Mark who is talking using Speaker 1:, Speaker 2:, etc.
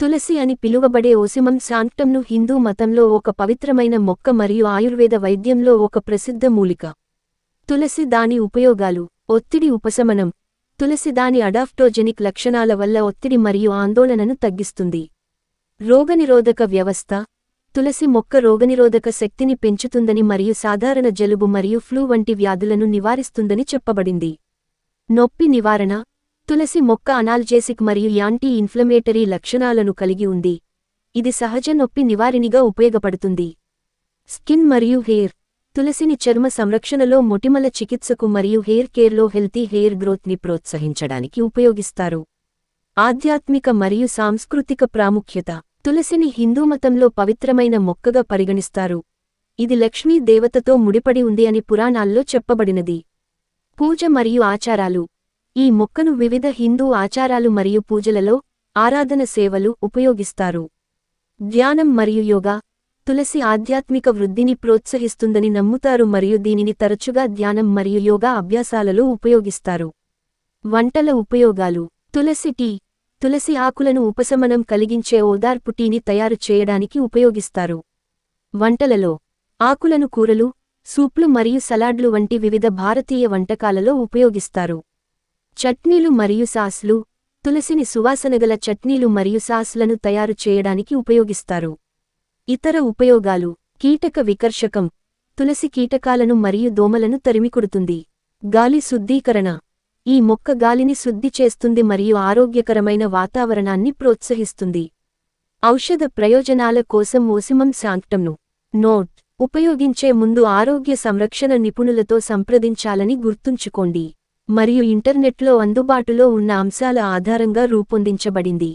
Speaker 1: తులసి అని పిలువబడే ఓసిమం శాంక్టంను హిందూ మతంలో ఒక పవిత్రమైన మొక్క మరియు ఆయుర్వేద వైద్యంలో ఒక ప్రసిద్ధ మూలిక. తులసి దాని ఉపయోగాలు. ఒత్తిడి ఉపశమనం. తులసి దాని అడాప్టోజెనిక్ లక్షణాల వల్ల ఒత్తిడి మరియు ఆందోళనను తగ్గిస్తుంది. రోగనిరోధక వ్యవస్థ. తులసి మొక్క రోగనిరోధక శక్తిని పెంచుతుందని మరియు సాధారణ జలుబు మరియు ఫ్లూ వంటి వ్యాధులను నివారిస్తుందని చెప్పబడింది. నొప్పి నివారణ. తులసి మొక్క అనాల్జేసిక్ మరియు యాంటీ ఇన్ఫ్లమేటరీ లక్షణాలను కలిగి ఉంది. ఇది సహజ నొప్పి నివారిణిగా ఉపయోగపడుతుంది. స్కిన్ మరియు హెయిర్. తులసిని చర్మ సంరక్షణలో మొటిమల చికిత్సకు మరియు హెయిర్ కేర్లో హెల్తీ హెయిర్ గ్రోత్ని ప్రోత్సహించడానికి ఉపయోగిస్తారు. ఆధ్యాత్మిక మరియు సాంస్కృతిక ప్రాముఖ్యత. తులసిని హిందూమతంలో పవిత్రమైన మొక్కగా పరిగణిస్తారు. ఇది లక్ష్మీ దేవతతో ముడిపడి ఉంది అని పురాణాల్లో చెప్పబడినది. పూజ మరియు ఆచారాలు. ఈ మొక్కను వివిధ హిందూ ఆచారాలు మరియు పూజలలో ఆరాధన సేవలు ఉపయోగిస్తారు. ధ్యానం మరియు యోగా తులసి ఆధ్యాత్మిక వృద్ధిని ప్రోత్సహిస్తుందని నమ్ముతారు మరియు దీనిని తరచుగా ధ్యానం మరియు యోగా అభ్యాసాలలో ఉపయోగిస్తారు. వంటల ఉపయోగాలు తులసి టీ తులసి ఆకులను ఉపశమనం కలిగించే ఓదార్పు టీని తయారు చేయడానికి ఉపయోగిస్తారు. వంటలలో ఆకులను కూరలు సూప్లు మరియు సలాడ్లు వంటి వివిధ భారతీయ వంటకాలలో ఉపయోగిస్తారు. చట్నీలు మరియు సాస్లు తులసిని సువాసనగల చట్నీలు మరియు సాస్లను తయారు చేయడానికి ఉపయోగిస్తారు. ఇతర ఉపయోగాలు కీటక వికర్షకం తులసి కీటకాలను మరియు దోమలను తరిమికొడుతుంది గాలి శుద్ధీకరణ ఈ మొక్క గాలిని శుద్ధి చేస్తుంది మరియు ఆరోగ్యకరమైన వాతావరణాన్ని ప్రోత్సహిస్తుంది. ఔషధ ప్రయోజనాల కోసం ఓసిమం శాంక్టంను నోట్ ఉపయోగించే ముందు ఆరోగ్య సంరక్షణ నిపుణులతో సంప్రదించాలని గుర్తుంచుకోండి. మరియు ఇంటర్నెట్లో అందుబాటులో ఉన్న అంశాల ఆధారంగా రూపొందించబడింది.